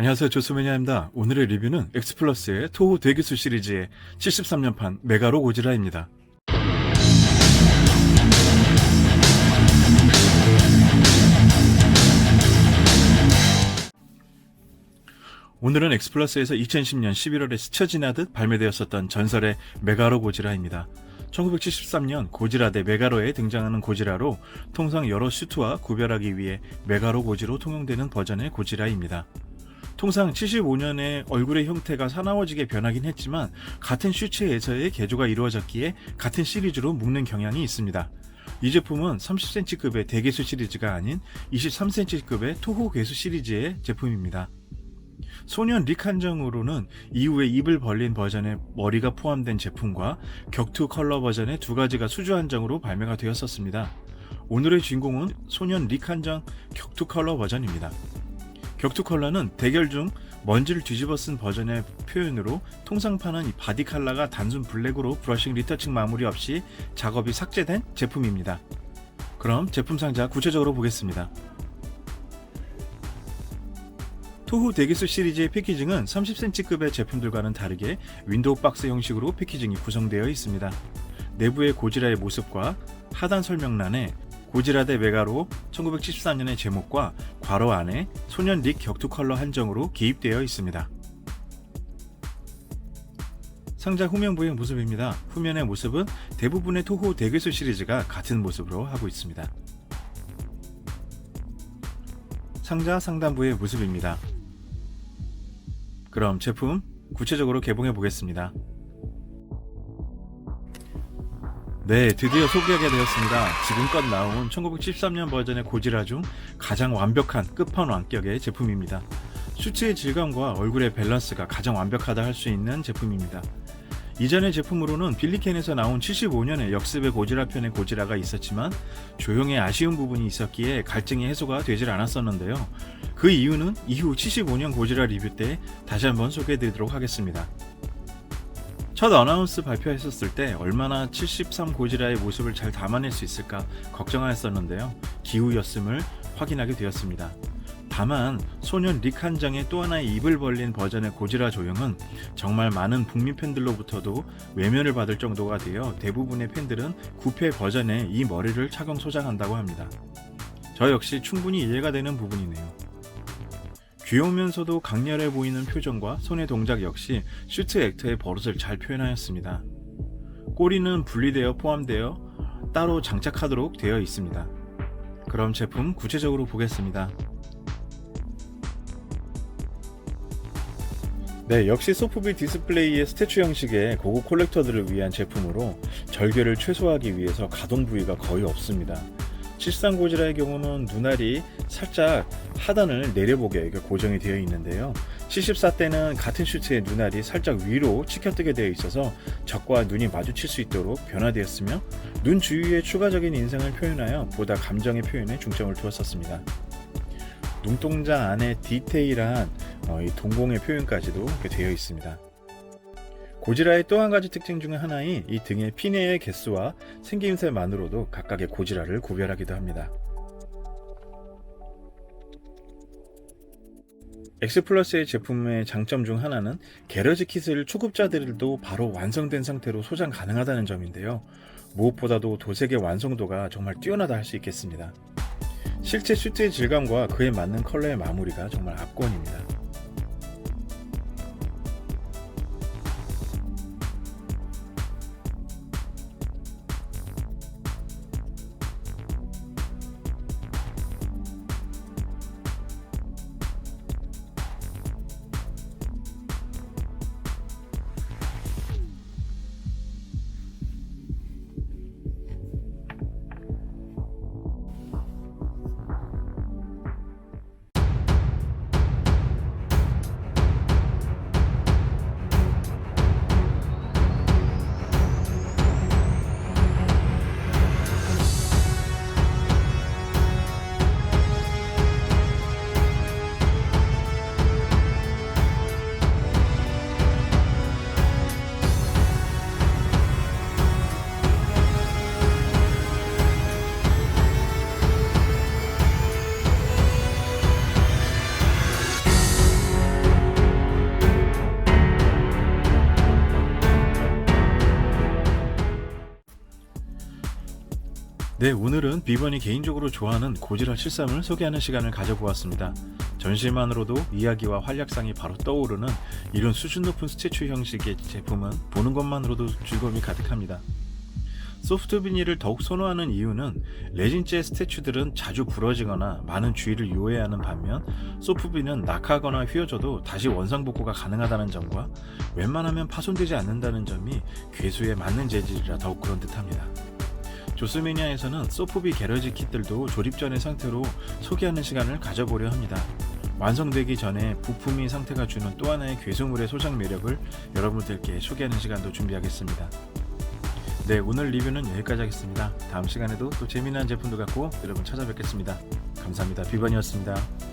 안녕하세요 조수매니아입니다. 오늘의 리뷰는 엑스플러스의 토호 대기수 시리즈의 73년판 메가로 고지라입니다. 오늘은 엑스플러스에서 2010년 11월에 스쳐 지나듯 발매되었었던 전설의 메가로 고지라입니다. 1973년 고지라 대 메가로에 등장하는 고지라로 통상 여러 슈트와 구별하기 위해 메가로 고지로 통용되는 버전의 고지라입니다. 통상 75년에 얼굴의 형태가 사나워지게 변하긴 했지만 같은 슈츠에서의 개조가 이루어졌기에 같은 시리즈로 묶는 경향이 있습니다. 이 제품은 30cm급의 대개수 시리즈가 아닌 23cm급의 토호 개수 시리즈의 제품입니다. 소년 릭 한정으로는 이후에 입을 벌린 버전의 머리가 포함된 제품과 격투 컬러 버전의 두 가지가 수주 한정으로 발매가 되었었습니다. 오늘의 주인공은 소년 릭 한정 격투 컬러 버전입니다. 격투 컬러는 대결 중 먼지를 뒤집어 쓴 버전의 표현으로 통상 파는 이 바디 컬러가 단순 블랙으로 브러싱 리터칭 마무리 없이 작업이 삭제된 제품입니다. 그럼 제품 상자 구체적으로 보겠습니다. 토후 대기수 시리즈의 패키징은 30cm급의 제품들과는 다르게 윈도우 박스 형식으로 패키징이 구성되어 있습니다. 내부의 고지라의 모습과 하단 설명란에 고지라 대 메가로 1974년의 제목과 괄호 안에 소년 릭 격투 컬러 한정으로 기입되어 있습니다. 상자 후면부의 모습입니다. 후면의 모습은 대부분의 토호 대괴수 시리즈가 같은 모습으로 하고 있습니다. 상자 상단부의 모습입니다. 그럼 제품 구체적으로 개봉해 보겠습니다. 네, 드디어 소개하게 되었습니다. 지금껏 나온 1973년 버전의 고지라 중 가장 완벽한 끝판왕격의 제품입니다. 슈트의 질감과 얼굴의 밸런스가 가장 완벽하다 할 수 있는 제품입니다. 이전의 제품으로는 빌리캔에서 나온 75년의 역습의 고지라 편의 고지라가 있었지만 조형에 아쉬운 부분이 있었기에 갈증이 해소가 되질 않았었는데요. 그 이유는 이후 75년 고지라 리뷰 때 다시 한번 소개해드리도록 하겠습니다. 첫 어나운스 발표했었을 때 얼마나 73 고지라의 모습을 잘 담아낼 수 있을까 걱정하였었는데요. 기후였음을 확인하게 되었습니다. 다만 소년 릭 한장의 또 하나의 입을 벌린 버전의 고지라 조형은 정말 많은 북미 팬들로부터도 외면을 받을 정도가 되어 대부분의 팬들은 9패 버전의 이 머리를 착용 소장한다고 합니다. 저 역시 충분히 이해가 되는 부분이네요. 귀여우면서도 강렬해 보이는 표정과 손의 동작 역시 슈트 액터의 버릇을 잘 표현하였습니다. 꼬리는 분리되어 포함되어 따로 장착하도록 되어 있습니다. 그럼 제품 구체적으로 보겠습니다. 네, 역시 소프비 디스플레이의 스태츄 형식의 고급 콜렉터들을 위한 제품으로 절개를 최소화하기 위해서 가동 부위가 거의 없습니다. 73 고지라의 경우는 눈알이 살짝 하단을 내려보게 고정이 되어 있는데요. 74 때는 같은 슈트의 눈알이 살짝 위로 치켜뜨게 되어 있어서 적과 눈이 마주칠 수 있도록 변화되었으며 눈 주위에 추가적인 인상을 표현하여 보다 감정의 표현에 중점을 두었었습니다. 눈동자 안에 디테일한 어, 동공의 표현까지도 되어 있습니다. 고지라의 또 한 가지 특징 중의 하나인 이 등의 피네의 개수와 생김새만으로도 각각의 고지라를 구별하기도 합니다. 엑스플러스의 제품의 장점 중 하나는 게러지 킷을 초급자들도 바로 완성된 상태로 소장 가능하다는 점인데요. 무엇보다도 도색의 완성도가 정말 뛰어나다 할 수 있겠습니다. 실제 슈트의 질감과 그에 맞는 컬러의 마무리가 정말 압권입니다. 네, 오늘은 비번이 개인적으로 좋아하는 고지라 73을 소개하는 시간을 가져보았습니다. 전시만으로도 이야기와 활약상이 바로 떠오르는 이런 수준 높은 스태츄 형식의 제품은 보는 것만으로도 즐거움이 가득합니다. 소프트 비닐을 더욱 선호하는 이유는 레진재 스태츄들은 자주 부러지거나 많은 주의를 요해야 하는 반면 소프 비는 낙하거나 휘어져도 다시 원상 복구가 가능하다는 점과 웬만하면 파손되지 않는다는 점이 괴수에 맞는 재질이라 더욱 그런 듯합니다. 조스매니아에서는 소프비 게러지 킷들도 조립 전의 상태로 소개하는 시간을 가져보려 합니다. 완성되기 전에 부품이 상태가 주는 또 하나의 괴수물의 소장 매력을 여러분들께 소개하는 시간도 준비하겠습니다. 네, 오늘 리뷰는 여기까지 하겠습니다. 다음 시간에도 또 재미난 제품도 갖고 여러분 찾아뵙겠습니다. 감사합니다. 비번이었습니다.